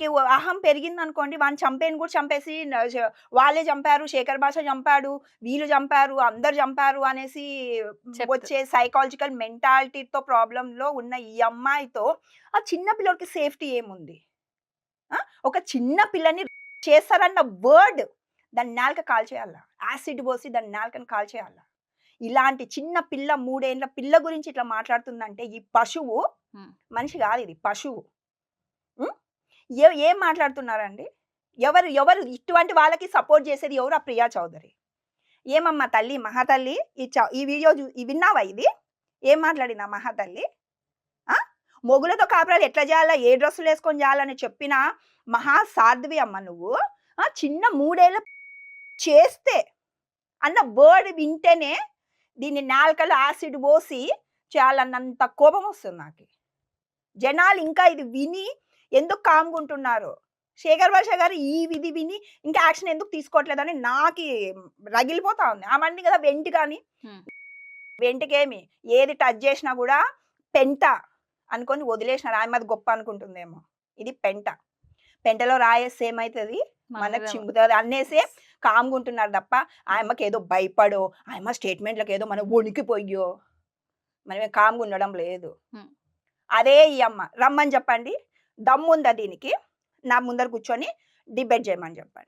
వీనికి అహం పెరిగింది అనుకోండి వాడిని చంపేని కూడా చంపేసి వాళ్ళే చంపారు శేఖర్ భాష చంపాడు వీళ్ళు చంపారు అందరు చంపారు అనేసి. వచ్చే సైకాలజికల్ మెంటాలిటీతో ప్రాబ్లంలో ఉన్న ఈ అమ్మాయితో ఆ చిన్న పిల్లలకి సేఫ్టీ ఏముంది ఆ? ఒక చిన్న పిల్లని చేస్తారన్న వర్డ్ దాన్ని నాలుక కాల్ చేయాలా యాసిడ్ పోసి దాని నాలుకని కాల్ చేయాలా ఇలాంటి చిన్న పిల్ల మూడేళ్ళ పిల్ల గురించి ఇట్లా మాట్లాడుతుందంటే ఈ పశువు. మనిషి కాదు ఇది పశువు? ఏ- ఏం మాట్లాడుతున్నారండి? ఎవరు ఎవరు ఇటువంటి వాళ్ళకి సపోర్ట్ చేసేది ఎవరు? ఆ ప్రియా చౌదరి. ఏమమ్మా తల్లి మహాతల్లి ఈ చౌ ఈ వీడియో ఈ విన్నావా ఇది? ఏం మాట్లాడినా మహాతల్లి మొగులతో కాపురాలు ఎట్లా చేయాలా? ఏ డ్రెస్సులు వేసుకొని చేయాలని చెప్పిన మహా సాధ్వి అమ్మ నువ్వు చిన్న మూడేళ్ళ చేస్తే అన్న వర్డ్ వింటేనే దీన్ని నాలుకలు యాసిడ్ పోసి చేయాలన్నంత కోపం వస్తుంది నాకు. జనాలు ఇంకా ఇది విని ఎందుకు కామ్గుంటున్నారు? శేఖర్ భాష గారు ఈ విధి విని ఇంకా యాక్షన్ ఎందుకు తీసుకోవట్లేదని నాకు రగిలిపోతా ఉంది. అవన్నీ కదా వెంటి కానీ. వెంటికేమి? ఏది టచ్ చేసినా కూడా పెంట అనుకొని వదిలేసినారు ఆమె అది గొప్ప అనుకుంటుందేమో. ఇది పెంట. పెంటలో రాయేస్తే ఏమవుతుంది మనకు చింపుతుంది అన్నేసే కామ్గా ఉంటున్నారు తప్ప ఆయమ్మకి ఏదో భయపడో ఆయమ్మ స్టేట్మెంట్లకు ఏదో మనం వణికిపోయో మనమే కామ్గా ఉండడం లేదు. అదే ఈ అమ్మ. రమ్మని చెప్పండి. దమ్ముందా దీనికి? నా ముందర కూర్చొని డిబేట్ చేయమని చెప్పండి.